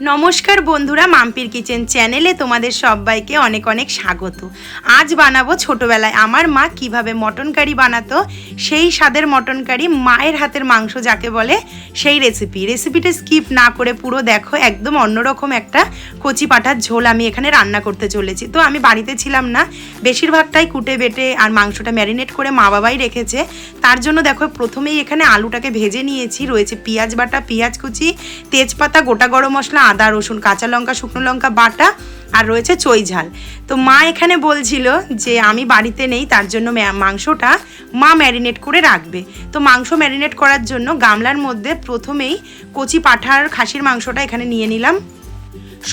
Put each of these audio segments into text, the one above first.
নমস্কার বন্ধুরা, মাম্পির কিচেন চ্যানেলে তোমাদের সবাইকে অনেক অনেক স্বাগত। আজ বানাবো ছোটবেলায় আমার মা কীভাবে মটন কারি বানাতো, সেই স্বাদের মটন কারি মায়ের হাতের মাংস যাকে বলে, সেই রেসিপি রেসিপিটা স্কিপ না করে পুরো দেখো, একদম অন্যরকম একটা কচি পাঠার ঝোল আমি এখানে রান্না করতে চলেছি। তো আমি বাড়িতে ছিলাম না, বেশিরভাগটাই কুটে বেটে আর মাংসটা ম্যারিনেট করে মা বাবাই রেখেছে। তার জন্য দেখো প্রথমেই এখানে আলুটাকে ভেজে নিয়েছি, রয়েছে পেঁয়াজ বাটা, পেঁয়াজ কুচি, তেজপাতা, গোটা গরম মশলা আদা, রসুন, কাঁচা লঙ্কা, শুকনো লঙ্কা বাটা আর রয়েছে চই ঝাল। তো মা এখানে বলছিল যে আমি বাড়িতে নেই, তার জন্য মাংসটা মা ম্যারিনেট করে রাখবে। তো মাংস ম্যারিনেট করার জন্য গামলার মধ্যে প্রথমেই কচি পাঠার খাসির মাংসটা এখানে নিয়ে নিলাম।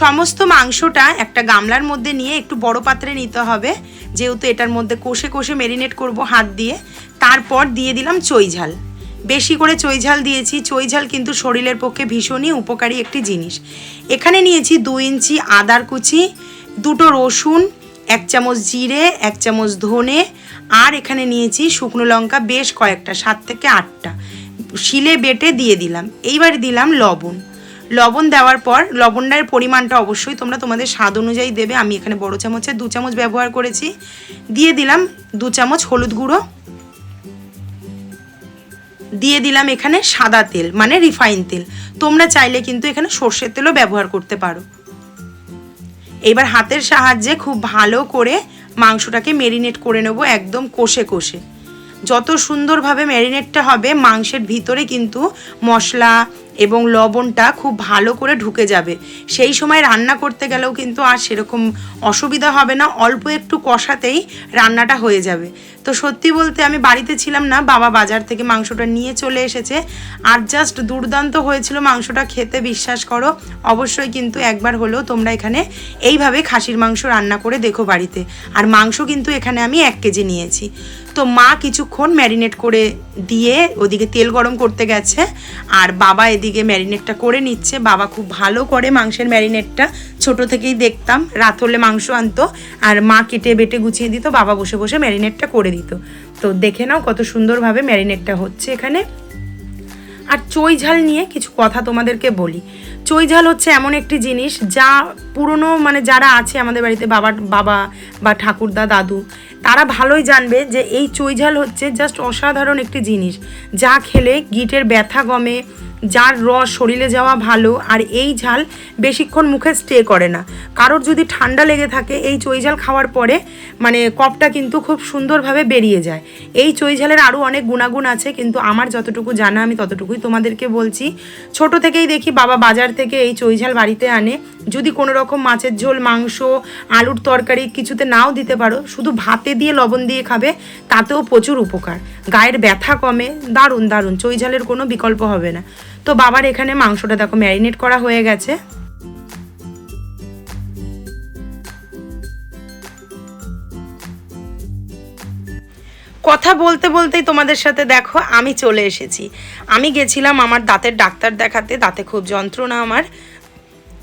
সমস্ত মাংসটা একটা গামলার মধ্যে নিয়ে একটু বড় পাত্রে নিতে হবে, যেহেতু এটার মধ্যে কষে কষে ম্যারিনেট করব হাত দিয়ে। তারপর দিয়ে দিলাম চই ঝাল। বেশি করে চৈঝাল দিয়েছি। চৈঝাল কিন্তু শরীরের পক্ষে ভীষণই উপকারী একটি জিনিস। এখানে নিয়েছি দু ইঞ্চি আদার কুচি, দুটো রসুন, এক চামচ জিরে, এক চামচ ধনে, আর এখানে নিয়েছি শুকনো লঙ্কা বেশ কয়েকটা, সাত থেকে আটটা। শিলে বেটে দিয়ে দিলাম। এইবার দিলাম লবণ। লবণ দেওয়ার পর লবণটার পরিমাণটা অবশ্যই তোমরা তোমাদের স্বাদ অনুযায়ী দেবে। আমি এখানে বড় চামচে দু চামচ ব্যবহার করেছি। দিয়ে দিলাম দু চামচ হলুদ গুঁড়ো দিয়ে দিলাম এখানে সাদা তেল মানে রিফাইন তেল। তোমরা চাইলে কিন্তু এখানে সর্ষের তেলও ব্যবহার করতে পারো। এবার হাতের সাহায্যে খুব ভালো করে মাংসটাকে মেরিনেট করে নেব একদম কষে কষে। যত সুন্দরভাবে ম্যারিনেটটা হবে, মাংসের ভিতরে কিন্তু মশলা এবং লবণটা খুব ভালো করে ঢুকে যাবে। সেই সময় রান্না করতে গেলেও কিন্তু আর সেরকম অসুবিধা হবে না, অল্প একটু কষাতেই রান্নাটা হয়ে যাবে। তো সত্যি বলতে আমি বাড়িতে ছিলাম না, বাবা বাজার থেকে মাংসটা নিয়ে চলে এসেছে। আর জাস্ট দুর্দান্ত হয়েছিল মাংসটা খেতে, বিশ্বাস করো। অবশ্যই কিন্তু একবার হলেও তোমরা এখানে এইভাবে খাসির মাংস রান্না করে দেখো বাড়িতে। আর মাংস কিন্তু এখানে আমি এক কেজি নিয়েছি। তো মা কিছুক্ষণ ম্যারিনেট করে দিয়ে ওদিকে তেল গরম করতে গেছে। আর বাবা এদিকে ম্যারিনেটটা করে নিচ্ছে। বাবা খুব ভালো করে মাংসের ম্যারিনেটটা ছোট থেকেই দেখতাম। রাত হলে মাংস আনতো আর মা কেটে বেটে গুছিয়ে দিত, বাবা বসে বসে ম্যারিনেটটা করে দিত। তো দেখে নাও কত সুন্দরভাবে ম্যারিনেটটা হচ্ছে এখানে। আর চই ঝাল নিয়ে কিছু কথা তোমাদেরকে বলি। চই ঝাল হচ্ছে এমন একটি জিনিস যা পুরনো মানে যারা আছে আমাদের বাড়িতে বাবা বাবা বা ঠাকুরদা, দাদু, তারা ভালোই জানবে যে এই চই ঝাল হচ্ছে জাস্ট অসাধারণ একটি জিনিস। যা খেলে গিটের ব্যথা কমে যার রস শরীরে যাওয়া ভালো আর এই ঝাল বেশিক্ষণ মুখে স্টে করে না। কারোর যদি ঠান্ডা লেগে থাকে, এই চই ঝাল খাওয়ার পরে মানে কপটা কিন্তু খুব সুন্দরভাবে বেরিয়ে যায়। এই চই ঝালের আরও অনেক গুণাগুণ আছে, কিন্তু আমার যতটুকু জানা আমি ততটুকুই তোমাদেরকে বলছি। ছোট থেকেই দেখি বাবা বাজার থেকে এই চই ঝাল বাড়িতে আনে। যদি কোনো রকম মাছের ঝোল, মাংস, আলুর তরকারি কিছুতে নাও দিতে পারো, শুধু ভাতে দিয়ে লবণ দিয়ে খাবে, তাতেও প্রচুর উপকার। গায়ের ব্যথা কমে, দারুণ দারুণ, চই ঝালের কোনো বিকল্প হবে না। তো বাবার এখানে মাংসটা দেখো ম্যারিনেট করা হয়ে গেছে। কথা বলতে বলতেই তোমাদের সাথে দেখো, আমি চলে এসেছি। আমি গেছিলাম আমার দাঁতের ডাক্তার দেখাতে, দাঁতে খুব যন্ত্রণা আমার।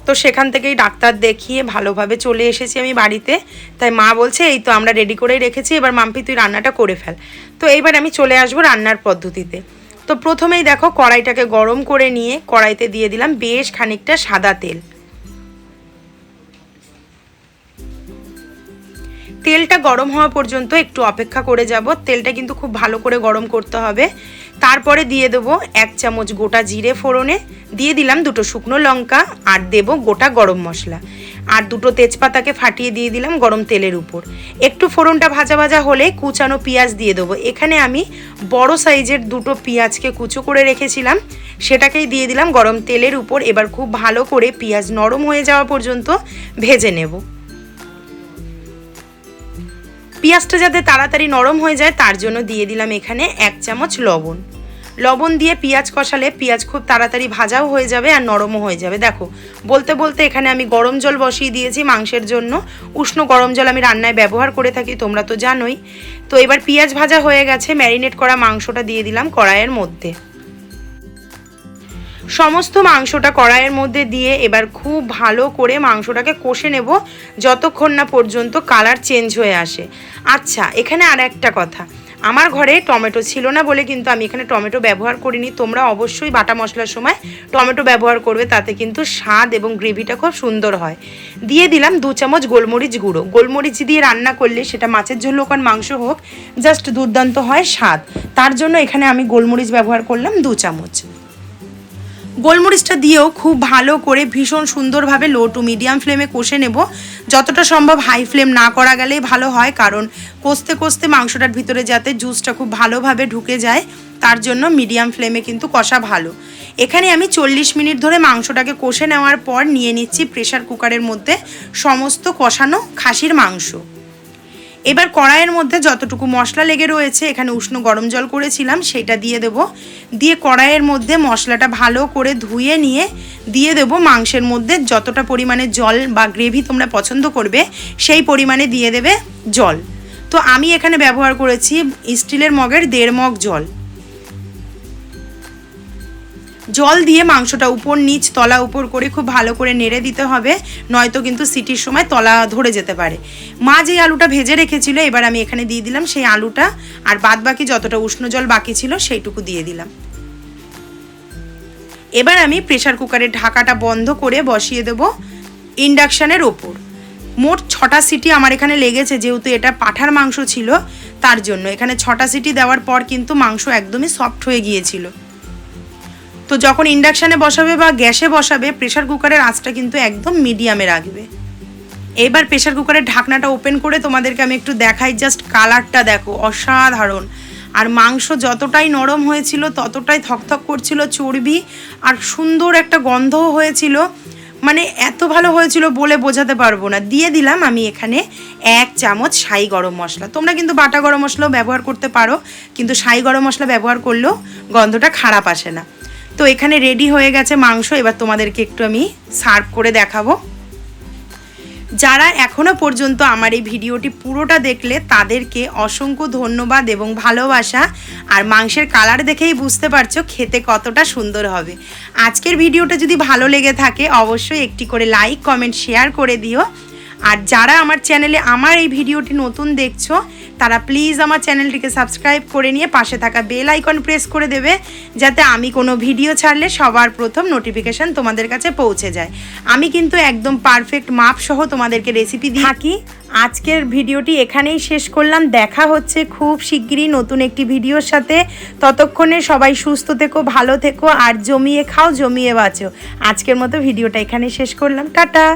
তো সেখান থেকেই ডাক্তার দেখিয়ে ভালোভাবে চলে এসেছি আমি বাড়িতে। তাই মা বলছে, এই তো আমরা রেডি করেই রেখেছি, এবার মাম্পি তুই রান্নাটা করে ফেল। তো এইবার আমি চলে আসব রান্নার পদ্ধতিতে। তো প্রথমেই দেখো কড়াইটাকে গরম করে নিয়ে কড়াইতে দিয়ে দিলাম বেশ খানিকটা সাদা তেল। তেলটা গরম হওয়া পর্যন্ত একটু অপেক্ষা করে যাব। তেলটা কিন্তু খুব ভালো করে গরম করতে হবে। তারপরে দিয়ে দেবো এক চামচ গোটা জিরে ফোড়নে। দিয়ে দিলাম দুটো শুকনো লঙ্কা আর দেবো গোটা গরম মশলা। আর দুটো তেজপাতাকে ফাটিয়ে দিয়ে দিলাম গরম তেলের উপর। একটু ফোড়নটা ভাজা ভাজা হলে কুচানো পেঁয়াজ দিয়ে দেবো। এখানে আমি বড় সাইজের দুটো পেঁয়াজকে কুচো করে রেখেছিলাম। সেটাকেই দিয়ে দিলাম গরম তেলের উপর। এবার খুব ভালো করে পেঁয়াজ নরম হয়ে যাওয়া পর্যন্ত ভেজে নেব। পেঁয়াজটা যাতে তাড়াতাড়ি নরম হয়ে যায়, তার জন্য দিয়ে দিলাম এখানে এক চামচ লবণ। লবণ দিয়ে পেঁয়াজ কষালে পেঁয়াজ খুব তাড়াতাড়ি ভাজাও হয়ে যাবে আর নরমও হয়ে যাবে। দেখো, বলতে বলতে এখানে আমি গরম জল বসিয়ে দিয়েছি মাংসের জন্য। উষ্ণ গরম জল আমি রান্নায় ব্যবহার করে থাকি, তোমরা তো জানোই। তো এবার পেঁয়াজ ভাজা হয়ে গেছে, ম্যারিনেট করা মাংসটা দিয়ে দিলাম কড়াইয়ের মধ্যে। সমস্ত মাংসটা কড়াইয়ের মধ্যে দিয়ে এবার খুব ভালো করে মাংসটাকে কষে নেব, যতক্ষণ না পর্যন্ত কালার চেঞ্জ হয়ে আসে। আচ্ছা এখানে আর একটা কথা। আমার ঘরে টমেটো ছিল না বলে কিন্তু আমি এখানে টমেটো ব্যবহার করিনি। তোমরা অবশ্যই বাটা মশলার সময় টমেটো ব্যবহার করবে, তাতে কিন্তু স্বাদ এবং গ্রেভিটা খুব সুন্দর হয়। দিয়ে দিলাম দু চামচ গোলমরিচ গুঁড়ো। গোলমরিচ দিয়ে রান্না করলে সেটা মাছের জন্য ওখান মাংস হোক, জাস্ট দুর্দান্ত হয় স্বাদ। তার জন্য এখানে আমি গোলমরিচ ব্যবহার করলাম দু চামচ। গোলমরিচটা দিয়েও খুব ভালো করে ভীষণ সুন্দরভাবে লো টু মিডিয়াম ফ্লেমে কষে নেব। যতটা সম্ভব হাই ফ্লেম না করা গেলেই ভালো হয়, কারণ কষতে কষতে মাংসটার ভিতরে যাতে জুসটা খুব ভালোভাবে ঢুকে যায়, তার জন্য মিডিয়াম ফ্লেমে কিন্তু কষা ভালো। এখানে আমি চল্লিশ মিনিট ধরে মাংসটাকে কষে নেওয়ার পর নিয়ে নিচ্ছি প্রেশার কুকারের মধ্যে সমস্ত কষানো খাসির মাংস। এবার কড়াইয়ের মধ্যে যতটুকু মশলা লেগে রয়েছে, এখানে উষ্ণ গরম জল করেছিলাম, সেটা দিয়ে দেব। দিয়ে কড়াইয়ের মধ্যে মশলাটা ভালো করে ধুয়ে নিয়ে দিয়ে দেব মাংসের মধ্যে। যতটা পরিমাণে জল বা গ্রেভি তোমরা পছন্দ করবে, সেই পরিমাণে দিয়ে দেবে জল। তো আমি এখানে ব্যবহার করেছি স্টিলের মগের দেড় মগ জল। জল দিয়ে মাংসটা উপর নিচ তলা উপর করে খুব ভালো করে নেড়ে দিতে হবে, নয়তো কিন্তু সিটির সময় তলা ধরে যেতে পারে। মা যে আলুটা ভেজে রেখেছিল, এবার আমি এখানে দিয়ে দিলাম সেই আলুটা, আর বাদ বাকি যতটা উষ্ণ জল বাকি ছিল সেইটুকু দিয়ে দিলাম। এবার আমি প্রেশার কুকারের ঢাকাটা বন্ধ করে বসিয়ে দেব ইন্ডাকশানের ওপর। মোট ছটা সিটি আমার এখানে লেগেছে, যেহেতু এটা পাঠার মাংস ছিল, তার জন্য। এখানে ছটা সিটি দেওয়ার পর কিন্তু মাংস একদমই সফট হয়ে গিয়েছিল। তো যখন ইন্ডাকশানে বসাবে বা গ্যাসে বসাবে প্রেশার কুকারের আঁচটা কিন্তু একদম মিডিয়ামে রাখবে। এবার প্রেশার কুকারের ঢাকনাটা ওপেন করে তোমাদেরকে আমি একটু দেখাই জাস্ট কালারটা দেখো, অসাধারণ। আর মাংস যতটাই নরম হয়েছিল, ততটাই থকথক করছিল চর্বি, আর সুন্দর একটা গন্ধও হয়েছিল। মানে এত ভালো হয়েছিল বলে বোঝাতে পারব না। দিয়ে দিলাম আমি এখানে এক চামচ সাই গরম মশলা। তোমরা কিন্তু বাটা গরম মশলাও ব্যবহার করতে পারো, কিন্তু সাই গরম মশলা ব্যবহার করলেও গন্ধটা খারাপ আসে না। তো এখানে রেডি হয়ে গেছে মাংস, এবার তোমাদেরকে একটু আমি সার্ভ করে দেখাবো। যারা এখনও পর্যন্ত আমার এই ভিডিওটি পুরোটা দেখলে, তাদেরকে অসংখ্য ধন্যবাদ এবং ভালোবাসা। আর মাংসের কালার দেখেই বুঝতে পারছ খেতে কতটা সুন্দর হবে। আজকের ভিডিওটা যদি ভালো লেগে থাকে, অবশ্যই একটি করে লাইক কমেন্ট শেয়ার করে দিও। আর যারা আমার চ্যানেলে আমার এই ভিডিওটি নতুন দেখছ, তারা প্লিজ আমার চ্যানেলটিকে সাবস্ক্রাইব করে নিয়ে পাশে থাকা বেল আইকন প্রেস করে দেবে, যাতে আমি কোনো ভিডিও ছাড়লে সবার প্রথম নোটিফিকেশান তোমাদের কাছে পৌঁছে যায়। আমি কিন্তু একদম পারফেক্ট মাপ সহ তোমাদেরকে রেসিপি দিয়ে থাকি। আজকের ভিডিওটি এখানেই শেষ করলাম। দেখা হচ্ছে খুব শিগগিরই নতুন একটি ভিডিওর সাথে। ততক্ষণে সবাই সুস্থ থেকো, ভালো থেকো, আর জমিয়ে খাও, জমিয়ে বাঁচো। আজকের মতো ভিডিওটা এখানেই শেষ করলাম। টাটা!